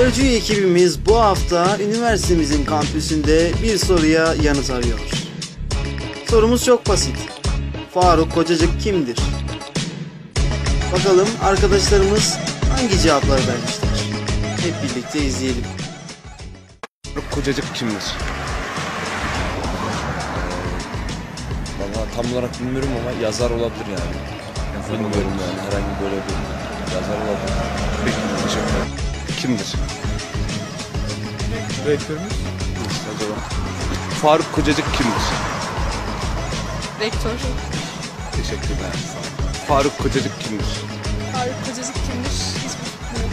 Haberci ekibimiz bu hafta üniversitemizin kampüsünde bir soruya yanıt arıyor. Sorumuz çok basit. Faruk Kocacık kimdir? Bakalım arkadaşlarımız hangi cevaplar vermişler? Hep birlikte izleyelim. Faruk Kocacık kimdir? Valla tam olarak bilmiyorum ama yazar olabilir yani. Bilmiyorum yani herhangi böyle bir yazar olabilir. Kimdir? Rektörümüz. Acaba? Faruk Kocacık kimdir? Rektör. Teşekkürler. Faruk Kocacık kimdir? Faruk Kocacık kimdir? Hiçbir fikrim yok.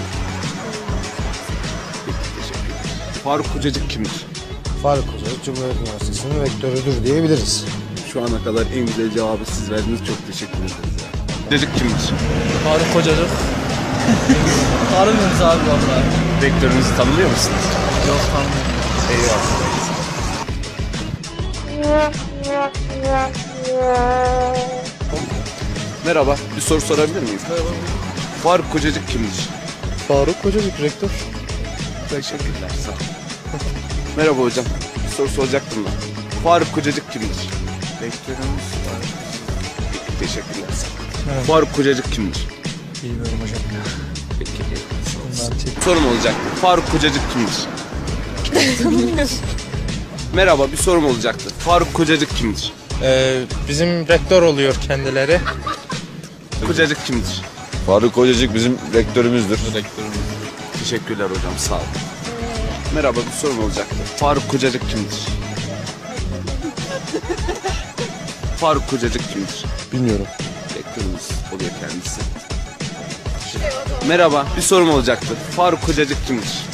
Peki teşekkürler. Faruk Kocacık kimdir? Faruk Hoca Cumhuriyet Üniversitesi'nin rektörüdür diyebiliriz. Şu ana kadar en güzel cevabı siz verdiniz. Çok teşekkür ederiz. ya. Kocacık kimdir? Faruk Kocacık. Tanımıyoruz abi vallahi. Rektörünüzü tanımıyor musunuz? Yok tanımıyorum. Eyvallah. Merhaba, bir soru sorabilir miyim? Merhaba. Faruk Kocacık kimdir? Faruk Hocacık rektör. Teşekkürler, sağ olun. Merhaba hocam, bir soru soracaktım ben. Faruk Kocacık kimdir? Rektörümüz Peki, teşekkürler, sağ olun. Faruk Kocacık kimdir? Bilmiyorum hocam. Peki, sağ olun. Sorum olacaktı. Faruk Kocacık kimdir? Merhaba, bir sorum olacaktı. Faruk Kocacık kimdir? Ee, bizim rektör oluyor kendileri. Kocacık kimdir? Faruk Hocacık bizim rektörümüzdür. Teşekkürler hocam sağ olun. Merhaba bir sorum olacaktı. Faruk Kocacık kimdir? Faruk Kocacık kimdir? Bilmiyorum. Rektörümüz oluyor kendisi. Merhaba bir sorum olacaktı. Faruk Kocacık kimdir?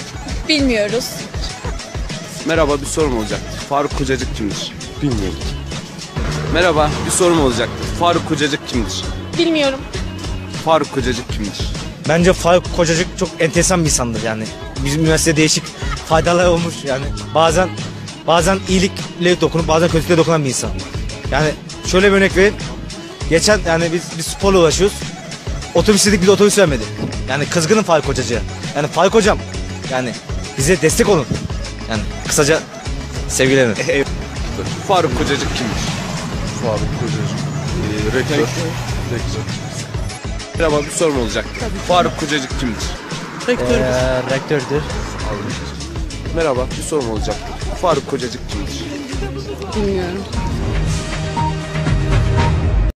Bilmiyoruz. Merhaba bir sorum olacaktı. Faruk Kocacık kimdir? Bilmiyorum. Merhaba bir sorum olacaktı. Faruk Kocacık kimdir? Bilmiyorum. Faruk Kocacık kimdir? Bence Faruk Kocacık çok enteresan bir insandır yani. Bizim üniversitede değişik faydalar olmuş yani. Bazen bazen iyilikle dokunup bazen kötülükle dokunan bir insan. Yani şöyle bir örnek vereyim. Geçen yani biz, biz sporla uğraşıyoruz. Otobüs dedik bize otobüs vermedi. Yani kızgınım Faruk Hocacı'ya. Yani Faruk Hocam yani bize destek olun. Yani kısaca sevgilerim. Faruk Kocacık kimdir? Faruk Hocacık. Ee, rektör. Merhaba bir sorum olacaktı. Faruk Kocacık kimdir? rektördür. Merhaba bir sorum olacaktı. Faruk Kocacık kimdir? Bilmiyorum.